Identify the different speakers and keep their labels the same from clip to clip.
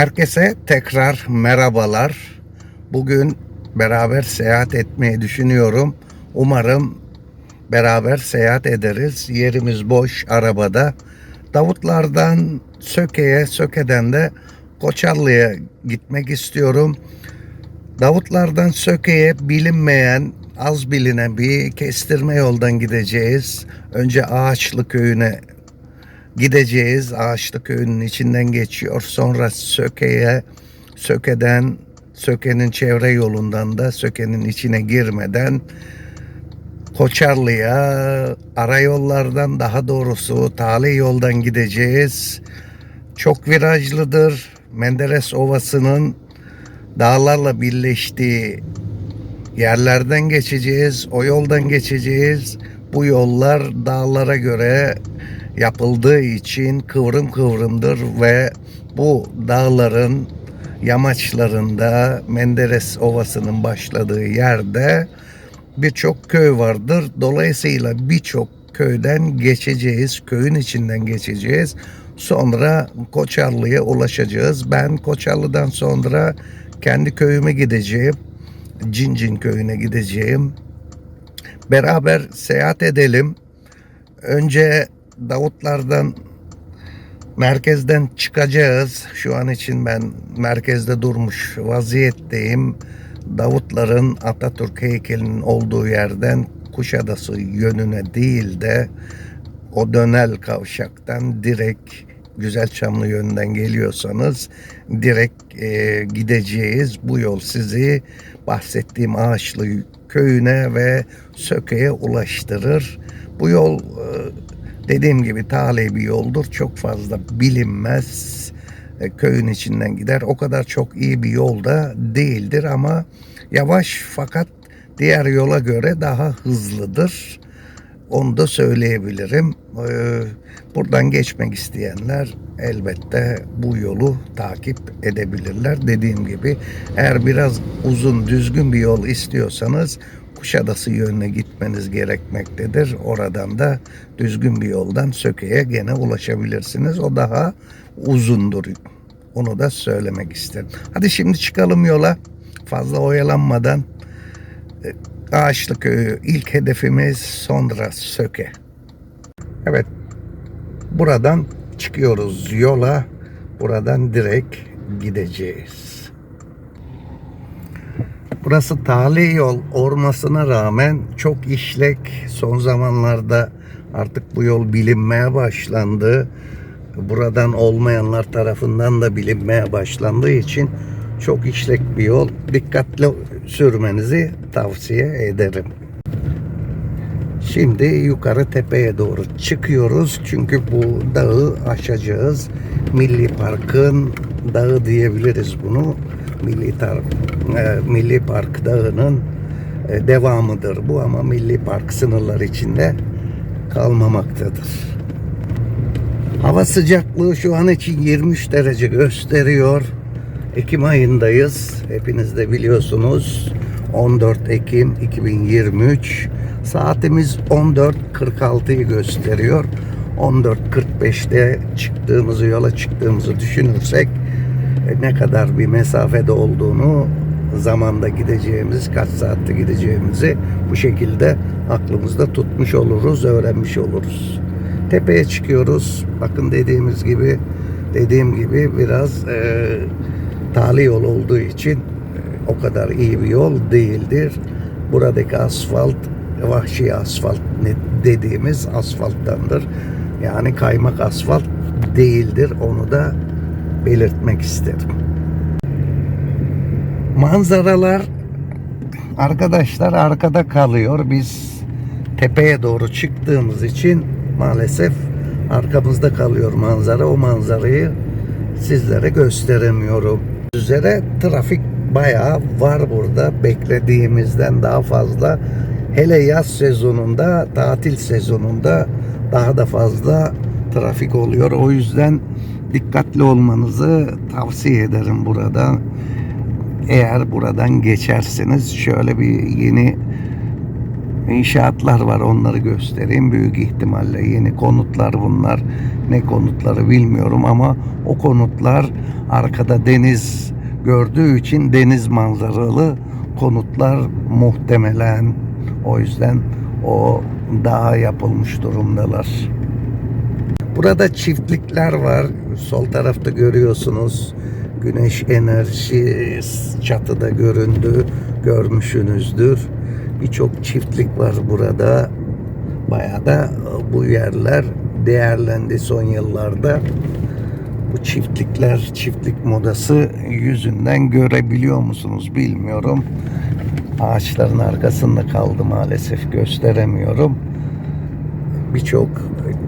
Speaker 1: Herkese tekrar merhabalar. Bugün beraber seyahat etmeyi düşünüyorum. Umarım beraber seyahat ederiz. Yerimiz boş arabada. Davutlardan Söke'ye, Söke'den de Koçarlı'ya gitmek istiyorum. Davutlardan Söke'ye bilinmeyen, az bilinen bir kestirme yoldan gideceğiz. Önce Ağaçlı köyüne gideceğiz. Ağaçlı köyünün içinden geçiyor. Sonra Söke'ye, Söke'den, Söke'nin çevre yolundan da Söke'nin içine girmeden Koçarlı'ya ara yollardan daha doğrusu tali yoldan gideceğiz. Çok virajlıdır. Menderes Ovası'nın dağlarla birleştiği yerlerden geçeceğiz. O yoldan geçeceğiz. Bu yollar dağlara göre yapıldığı için kıvrım kıvrımdır ve bu dağların yamaçlarında Menderes Ovası'nın başladığı yerde birçok köy vardır. Dolayısıyla birçok köyden geçeceğiz, köyün içinden geçeceğiz. Sonra Koçarlı'ya ulaşacağız. Ben Koçarlı'dan sonra kendi köyüme gideceğim. Cincin köyüne gideceğim. Beraber seyahat edelim. Önce Davutlardan merkezden çıkacağız. Şu an için ben merkezde durmuş vaziyetteyim. Davutların Atatürk heykelinin olduğu yerden Kuşadası yönüne değil de o dönel kavşaktan direkt Güzelçamlı yönünden geliyorsanız direkt e, gideceğiz. Bu yol sizi bahsettiğim Ağaçlı köyüne ve Söke'ye ulaştırır. Bu yol e, dediğim gibi tali bir yoldur. Çok fazla bilinmez. E, köyün içinden gider. O kadar çok iyi bir yolda değildir ama yavaş fakat diğer yola göre daha hızlıdır. Onu da söyleyebilirim. Ee, Buradan geçmek isteyenler elbette bu yolu takip edebilirler. Dediğim gibi eğer biraz uzun düzgün bir yol istiyorsanız Kuşadası yönüne gitmeniz gerekmektedir. Oradan da düzgün bir yoldan Söke'ye gene ulaşabilirsiniz. O daha uzundur. Onu da söylemek isterim. Hadi şimdi çıkalım yola. Fazla oyalanmadan e, Ağaçlı Köyü ilk hedefimiz sonra Söke. Evet buradan çıkıyoruz yola. Buradan direkt gideceğiz. Burası tali yol olmasına rağmen çok işlek. Son zamanlarda artık bu yol bilinmeye başlandı. Buradan olmayanlar tarafından da bilinmeye başlandığı için çok işlek bir yol. Dikkatli sürmenizi tavsiye ederim. Şimdi yukarı tepeye doğru çıkıyoruz. Çünkü bu dağı aşacağız. Milli Park'ın dağı diyebiliriz bunu. Milli, Tar e, Milli Park dağının e, devamıdır bu ama Milli Park sınırları içinde kalmamaktadır. Hava sıcaklığı şu an için 23 derece gösteriyor. Ekim ayındayız. Hepiniz de biliyorsunuz. 14 Ekim 2023. Saatimiz 14.46'yı gösteriyor. 14.45'te çıktığımızı yola çıktığımızı düşünürsek ne kadar bir mesafede olduğunu zamanda gideceğimiz, kaç saatte gideceğimizi bu şekilde aklımızda tutmuş oluruz, öğrenmiş oluruz. Tepeye çıkıyoruz. Bakın dediğimiz gibi dediğim gibi biraz e, tali yol olduğu için e, o kadar iyi bir yol değildir. Buradaki asfalt vahşi asfalt dediğimiz asfalttandır. Yani kaymak asfalt değildir. Onu da belirtmek isterim. Manzaralar arkadaşlar arkada kalıyor. Biz tepeye doğru çıktığımız için maalesef arkamızda kalıyor manzara. O manzarayı sizlere gösteremiyorum. Üzere trafik bayağı var burada. Beklediğimizden daha fazla. Hele yaz sezonunda, tatil sezonunda daha da fazla trafik oluyor. O yüzden dikkatli olmanızı tavsiye ederim burada. Eğer buradan geçerseniz şöyle bir yeni inşaatlar var onları göstereyim. Büyük ihtimalle yeni konutlar bunlar. Ne konutları bilmiyorum ama o konutlar arkada deniz gördüğü için deniz manzaralı konutlar muhtemelen. O yüzden o daha yapılmış durumdalar. Burada çiftlikler var. Sol tarafta görüyorsunuz. Güneş enerji çatıda göründü. Görmüşsünüzdür. Birçok çiftlik var burada. Bayağı da bu yerler değerlendi son yıllarda. Bu çiftlikler, çiftlik modası yüzünden görebiliyor musunuz bilmiyorum. Ağaçların arkasında kaldı maalesef gösteremiyorum. Birçok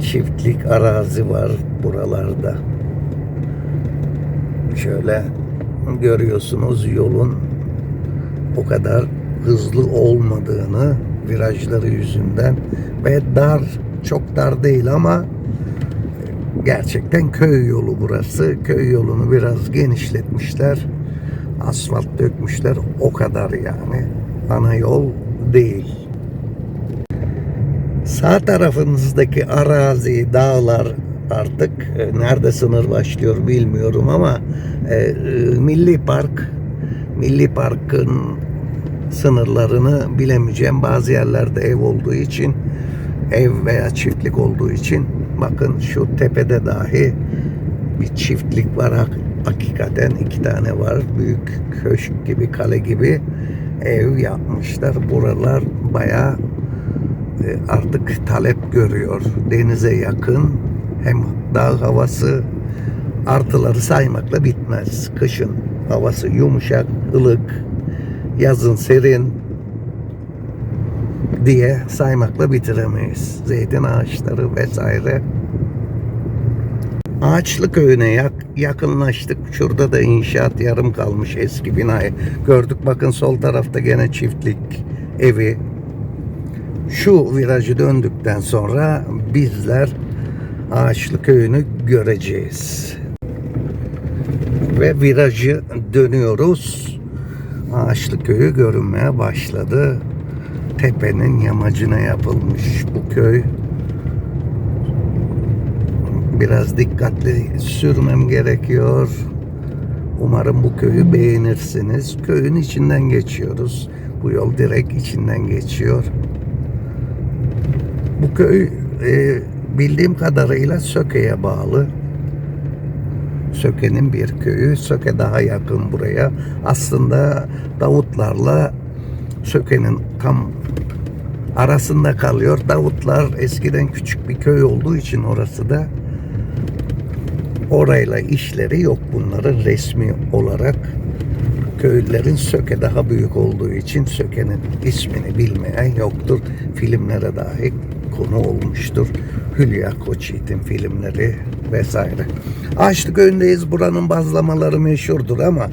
Speaker 1: çiftlik arazi var buralarda. Şöyle görüyorsunuz yolun o kadar hızlı olmadığını virajları yüzünden ve dar çok dar değil ama gerçekten köy yolu burası. Köy yolunu biraz genişletmişler. Asfalt dökmüşler. O kadar yani. Ana yol değil. Sağ tarafınızdaki arazi, dağlar artık e, nerede sınır başlıyor bilmiyorum ama e, e, Milli Park Milli Park'ın sınırlarını bilemeyeceğim. Bazı yerlerde ev olduğu için ev veya çiftlik olduğu için bakın şu tepede dahi bir çiftlik var. Hak- hakikaten iki tane var. Büyük köşk gibi kale gibi ev yapmışlar. Buralar bayağı e, artık talep görüyor denize yakın hem dağ havası artıları saymakla bitmez kışın havası yumuşak ılık yazın serin diye saymakla bitiremeyiz. Zeytin ağaçları vesaire. Ağaçlı köyüne yak- yakınlaştık. Şurada da inşaat yarım kalmış eski binayı. Gördük bakın sol tarafta gene çiftlik evi. Şu virajı döndükten sonra bizler Ağaçlı köyünü göreceğiz. Ve virajı dönüyoruz. Ağaçlı köyü görünmeye başladı. Tepenin yamacına yapılmış bu köy. Biraz dikkatli sürmem gerekiyor. Umarım bu köyü beğenirsiniz. Köyün içinden geçiyoruz. Bu yol direkt içinden geçiyor. Bu köy e, bildiğim kadarıyla Söke'ye bağlı. Söke'nin bir köyü. Söke daha yakın buraya. Aslında Davutlarla Söke'nin tam arasında kalıyor. Davutlar eskiden küçük bir köy olduğu için orası da orayla işleri yok bunların resmi olarak. Köylülerin Söke daha büyük olduğu için Söke'nin ismini bilmeyen yoktur. Filmlere dahi konu olmuştur. Hülya Koçyiğit'in filmleri vesaire. Ağaçlı köyündeyiz. Buranın bazlamaları meşhurdur ama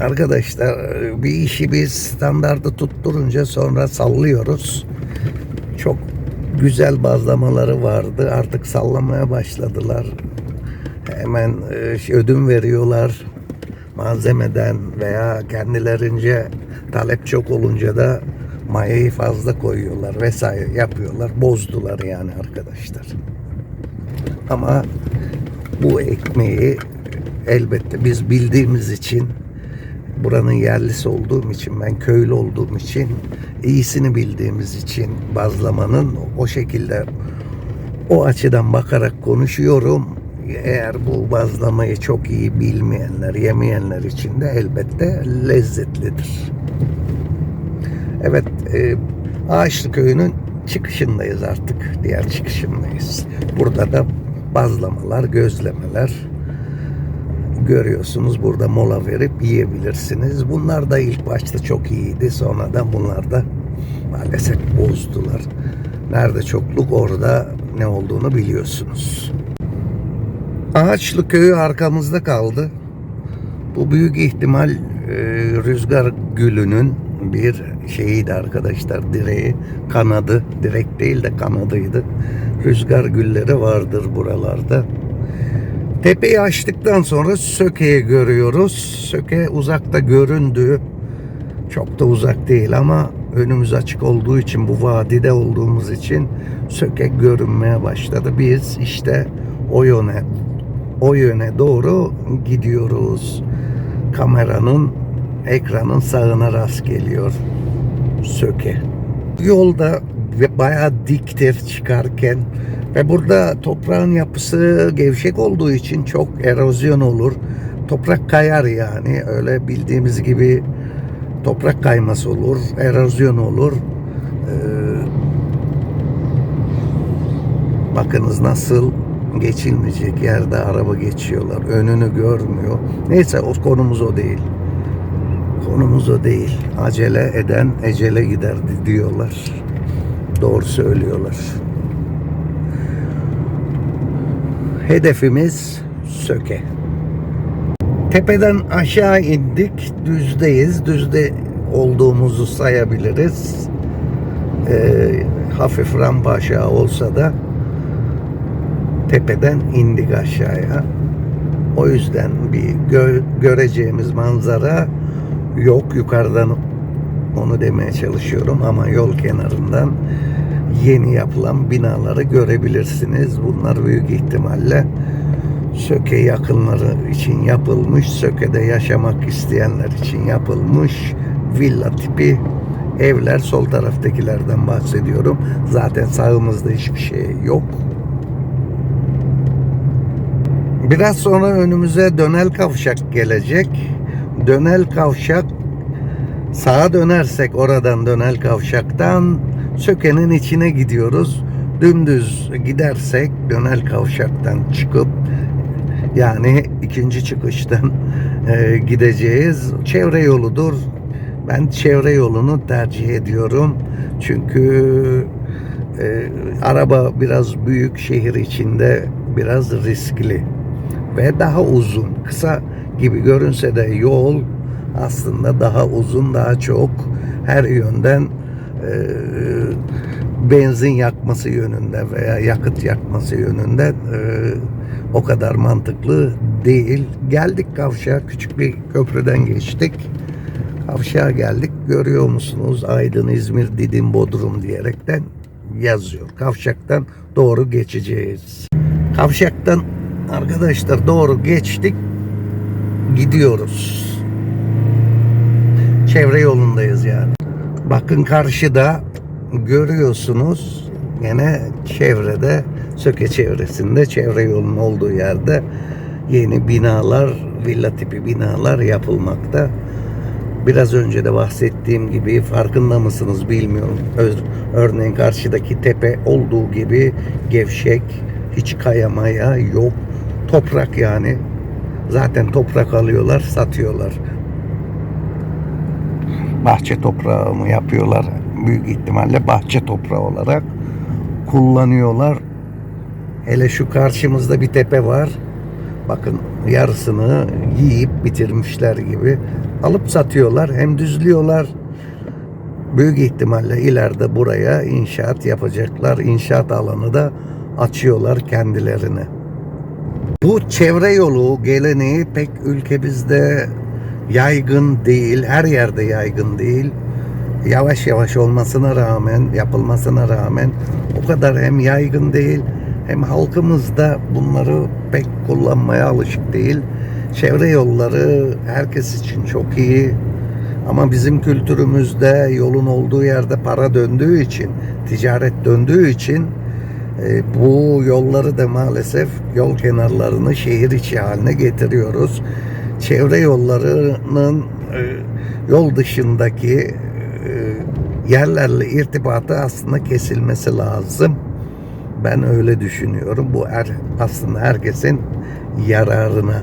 Speaker 1: arkadaşlar bir işi biz standardı tutturunca sonra sallıyoruz. Çok güzel bazlamaları vardı. Artık sallamaya başladılar. Hemen e, ödün veriyorlar malzemeden veya kendilerince talep çok olunca da mayayı fazla koyuyorlar vesaire yapıyorlar. Bozdular yani arkadaşlar. Ama bu ekmeği elbette biz bildiğimiz için buranın yerlisi olduğum için ben köylü olduğum için iyisini bildiğimiz için bazlamanın o şekilde o açıdan bakarak konuşuyorum. Eğer bu bazlamayı çok iyi bilmeyenler, yemeyenler için de elbette lezzetlidir. Evet, e, Ağaçlı Köyü'nün çıkışındayız artık. Diğer çıkışındayız. Burada da bazlamalar, gözlemeler görüyorsunuz. Burada mola verip yiyebilirsiniz. Bunlar da ilk başta çok iyiydi. Sonradan bunlar da maalesef bozdular. Nerede çokluk orada ne olduğunu biliyorsunuz. Ağaçlı köyü arkamızda kaldı. Bu büyük ihtimal e, rüzgar gülünün bir şeyiydi arkadaşlar direği kanadı direk değil de kanadıydı rüzgar gülleri vardır buralarda tepeyi açtıktan sonra Söke'yi görüyoruz Söke uzakta göründü çok da uzak değil ama önümüz açık olduğu için bu vadide olduğumuz için söke görünmeye başladı. Biz işte o yöne o yöne doğru gidiyoruz. Kameranın ekranın sağına rast geliyor söke. Yolda ve bayağı diktir çıkarken ve burada toprağın yapısı gevşek olduğu için çok erozyon olur. Toprak kayar yani öyle bildiğimiz gibi toprak kayması olur, erozyon olur. Ee, bakınız nasıl geçilmeyecek yerde araba geçiyorlar. Önünü görmüyor. Neyse o konumuz o değil. Konumuz o değil. Acele eden ecele gider diyorlar. Doğru söylüyorlar. Hedefimiz Söke. Tepeden aşağı indik. Düzdeyiz. Düzde olduğumuzu sayabiliriz. Ee, hafif rampa aşağı olsa da tepeden indik aşağıya. O yüzden bir gö- göreceğimiz manzara yok yukarıdan onu demeye çalışıyorum ama yol kenarından yeni yapılan binaları görebilirsiniz. Bunlar büyük ihtimalle Söke yakınları için yapılmış, Söke'de yaşamak isteyenler için yapılmış villa tipi evler. Sol taraftakilerden bahsediyorum. Zaten sağımızda hiçbir şey yok. Biraz sonra önümüze dönel kavşak gelecek. Dönel kavşak sağa dönersek oradan dönel kavşaktan Söke'nin içine gidiyoruz. Dümdüz gidersek dönel kavşaktan çıkıp yani ikinci çıkıştan e, gideceğiz. Çevre yoludur. Ben çevre yolunu tercih ediyorum. Çünkü e, araba biraz büyük şehir içinde biraz riskli ve daha uzun. Kısa gibi görünse de yol aslında daha uzun, daha çok her yönden e, benzin yakması yönünde veya yakıt yakması yönünde e, o kadar mantıklı değil. Geldik kavşağa, küçük bir köprüden geçtik. Kavşağa geldik. Görüyor musunuz? Aydın, İzmir, Didim, Bodrum diyerekten yazıyor. Kavşaktan doğru geçeceğiz. Kavşaktan arkadaşlar doğru geçtik. Gidiyoruz. Çevre yolundayız yani. Bakın karşıda görüyorsunuz yine çevrede Söke çevresinde çevre yolunun olduğu yerde yeni binalar, villa tipi binalar yapılmakta. Biraz önce de bahsettiğim gibi farkında mısınız bilmiyorum. Öz- Örneğin karşıdaki tepe olduğu gibi gevşek, hiç kayamaya yok. Toprak yani. Zaten toprak alıyorlar, satıyorlar. Bahçe toprağı mı yapıyorlar? Büyük ihtimalle bahçe toprağı olarak kullanıyorlar. Hele şu karşımızda bir tepe var. Bakın yarısını yiyip bitirmişler gibi alıp satıyorlar. Hem düzlüyorlar. Büyük ihtimalle ileride buraya inşaat yapacaklar. İnşaat alanı da açıyorlar kendilerine. Bu çevre yolu geleneği pek ülkemizde yaygın değil. Her yerde yaygın değil. Yavaş yavaş olmasına rağmen, yapılmasına rağmen o kadar hem yaygın değil hem halkımız da bunları pek kullanmaya alışık değil. Çevre yolları herkes için çok iyi. Ama bizim kültürümüzde yolun olduğu yerde para döndüğü için, ticaret döndüğü için e, bu yolları da maalesef yol kenarlarını şehir içi haline getiriyoruz. Çevre yollarının e, yol dışındaki e, yerlerle irtibatı aslında kesilmesi lazım. Ben öyle düşünüyorum. Bu er, aslında herkesin yararına.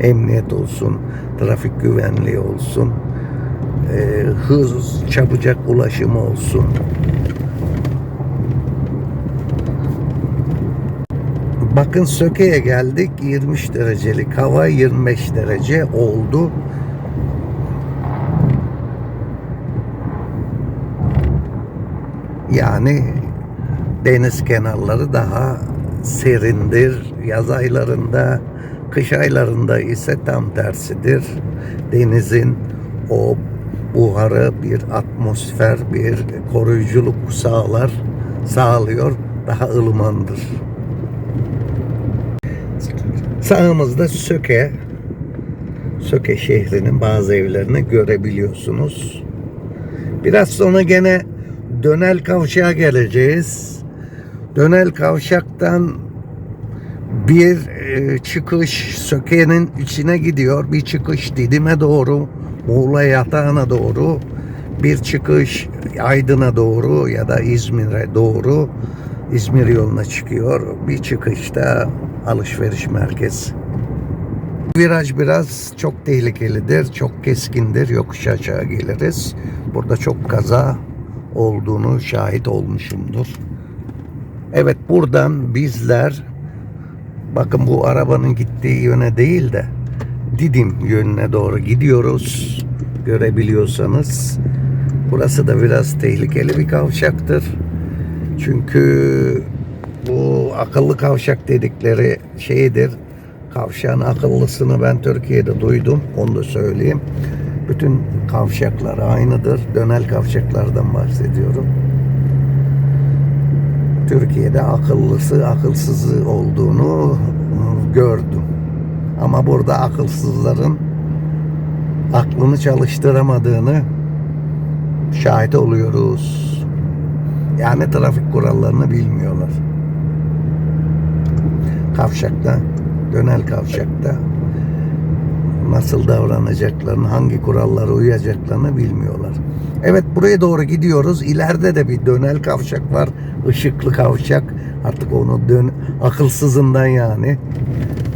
Speaker 1: Emniyet olsun, trafik güvenliği olsun, e, hız, çabucak ulaşımı olsun. Bakın Söke'ye geldik 23 derecelik hava 25 derece oldu. Yani deniz kenarları daha serindir. Yaz aylarında, kış aylarında ise tam tersidir. Denizin o buharı, bir atmosfer, bir koruyuculuk sağlar, sağlıyor. Daha ılımandır. Sağımızda Söke, Söke şehrinin bazı evlerini görebiliyorsunuz. Biraz sonra gene Dönel Kavşak'a geleceğiz. Dönel Kavşak'tan bir e, çıkış Söke'nin içine gidiyor. Bir çıkış Didim'e doğru, Muğla yatağına doğru. Bir çıkış Aydın'a doğru ya da İzmir'e doğru. İzmir yoluna çıkıyor. Bir çıkışta alışveriş merkezi. Viraj biraz çok tehlikelidir, çok keskindir. Yokuş aşağı geliriz. Burada çok kaza olduğunu şahit olmuşumdur. Evet buradan bizler bakın bu arabanın gittiği yöne değil de Didim yönüne doğru gidiyoruz. Görebiliyorsanız. Burası da biraz tehlikeli bir kavşaktır. Çünkü bu akıllı kavşak dedikleri şeydir. Kavşağın akıllısını ben Türkiye'de duydum. Onu da söyleyeyim. Bütün kavşaklar aynıdır. Dönel kavşaklardan bahsediyorum. Türkiye'de akıllısı akılsızı olduğunu gördüm. Ama burada akılsızların aklını çalıştıramadığını şahit oluyoruz. Yani trafik kurallarını bilmiyorlar. Kavşakta, dönel kavşakta nasıl davranacaklarını, hangi kurallara uyacaklarını bilmiyorlar. Evet buraya doğru gidiyoruz. İleride de bir dönel kavşak var. Işıklı kavşak. Artık onu dön akılsızından yani.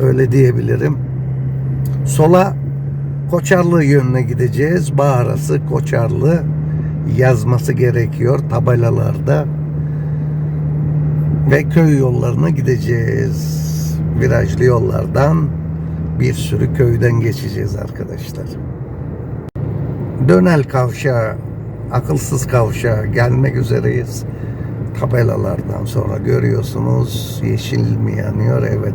Speaker 1: Öyle diyebilirim. Sola Koçarlı yönüne gideceğiz. Bağrası Koçarlı yazması gerekiyor tabelalarda. Ve köy yollarına gideceğiz. Virajlı yollardan bir sürü köyden geçeceğiz arkadaşlar. Dönel kavşağı, akılsız kavşağa gelmek üzereyiz. Tabelalardan sonra görüyorsunuz yeşil mi yanıyor? Evet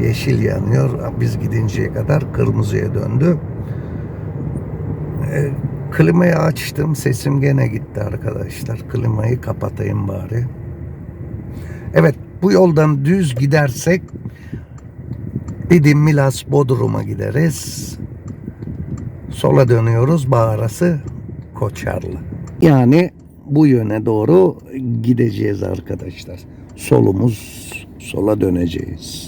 Speaker 1: yeşil yanıyor. Biz gidinceye kadar kırmızıya döndü. E, klimayı açtım. Sesim gene gitti arkadaşlar. Klimayı kapatayım bari. Evet bu yoldan düz gidersek Didim, Milas, Bodrum'a gideriz. Sola dönüyoruz. Bağrası Koçarlı. Yani bu yöne doğru gideceğiz arkadaşlar. Solumuz sola döneceğiz.